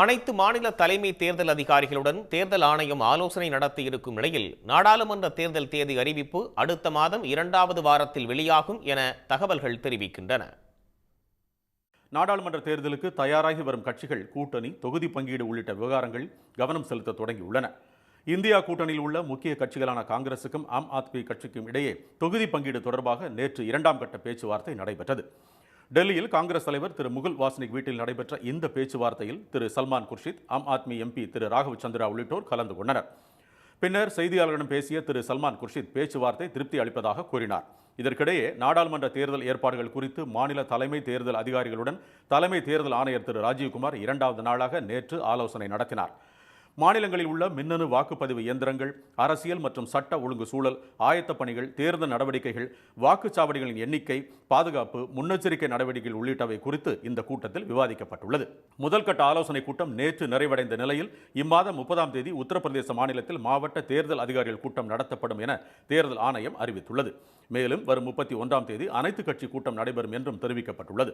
அனைத்து மாநில தலைமை தேர்தல் அதிகாரிகளுடன் தேர்தல் ஆணையம் ஆலோசனை நடத்தி இருக்கும் நிலையில் நாடாளுமன்ற தேர்தல் தேதி அறிவிப்பு அடுத்த மாதம் இரண்டாவது வாரத்தில் வெளியாகும் என தகவல்கள் தெரிவிக்கின்றன. நாடாளுமன்ற தேர்தலுக்கு தயாராகி வரும் கட்சிகள் கூட்டணி தொகுதி பங்கீடு உள்ளிட்ட விவகாரங்கள் கவனம் செலுத்த தொடங்கியுள்ளன. இந்தியா கூட்டணியில் உள்ள முக்கிய கட்சிகளான காங்கிரசுக்கும் ஆம் ஆத்மி கட்சிக்கும் இடையே தொகுதி பங்கீடு தொடர்பாக நேற்று இரண்டாம் கட்ட பேச்சுவார்த்தை நடைபெற்றது. டெல்லியில் காங்கிரஸ் தலைவர் திரு முகுல் வாஸ்னிக் வீட்டில் நடைபெற்ற இந்த பேச்சுவார்த்தையில் திரு சல்மான் குர்ஷித் ஆம் ஆத்மி எம்பி திரு ராகவ் சந்திரா உள்ளிட்டோர் கலந்து கொண்டனர். பின்னர் செய்தியாளர்களிடம் பேசிய திரு சல்மான் குர்ஷித் பேச்சுவார்த்தை திருப்தி அளிப்பதாக கூறினார். இதற்கிடையே நாடாளுமன்ற தேர்தல் ஏற்பாடுகள் குறித்து மாநில தலைமை தேர்தல் அதிகாரிகளுடன் தலைமை தேர்தல் ஆணையர் திரு ராஜீவ்குமார் இரண்டாவது நாளாக நேற்று ஆலோசனை நடத்தினார். மாநிலங்களில் உள்ள மின்னணு வாக்குப்பதிவு இயந்திரங்கள் அரசியல் மற்றும் சட்ட ஒழுங்கு சூழல் ஆயத்தப் பணிகள் தேர்தல் நடவடிக்கைகள் வாக்குச்சாவடிகளின் எண்ணிக்கை பாதுகாப்பு முன்னெச்சரிக்கை நடவடிக்கைகள் உள்ளிட்டவை குறித்து இந்த கூட்டத்தில் விவாதிக்கப்பட்டுள்ளது. முதல் கட்ட ஆலோசனை கூட்டம் நேற்று நிறைவடைந்த நிலையில் இம்மாதம் முப்பதாம் தேதி உத்தரப்பிரதேச மாநிலத்தில் மாவட்ட தேர்தல் அதிகாரிகள் கூட்டம் நடத்தப்படும் என தேர்தல் ஆணையம் அறிவித்துள்ளது. மேலும் வரும் முப்பத்தி ஒன்றாம் தேதி அனைத்து கட்சி கூட்டம் நடைபெறும் என்றும் தெரிவிக்கப்பட்டுள்ளது.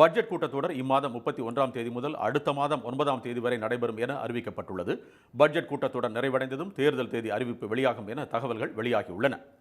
பட்ஜெட் கூட்டத்தொடர் இம்மாதம் முப்பத்தி ஒன்றாம் தேதி முதல் அடுத்த மாதம் ஒன்பதாம் தேதி வரை நடைபெறும் என அறிவிக்கப்பட்டுள்ளது. பட்ஜெட் கூட்டத்தொடர் நிறைவடைந்ததும் தேர்தல் தேதி அறிவிப்பு வெளியாகும் என தகவல்கள் வெளியாகியுள்ளன.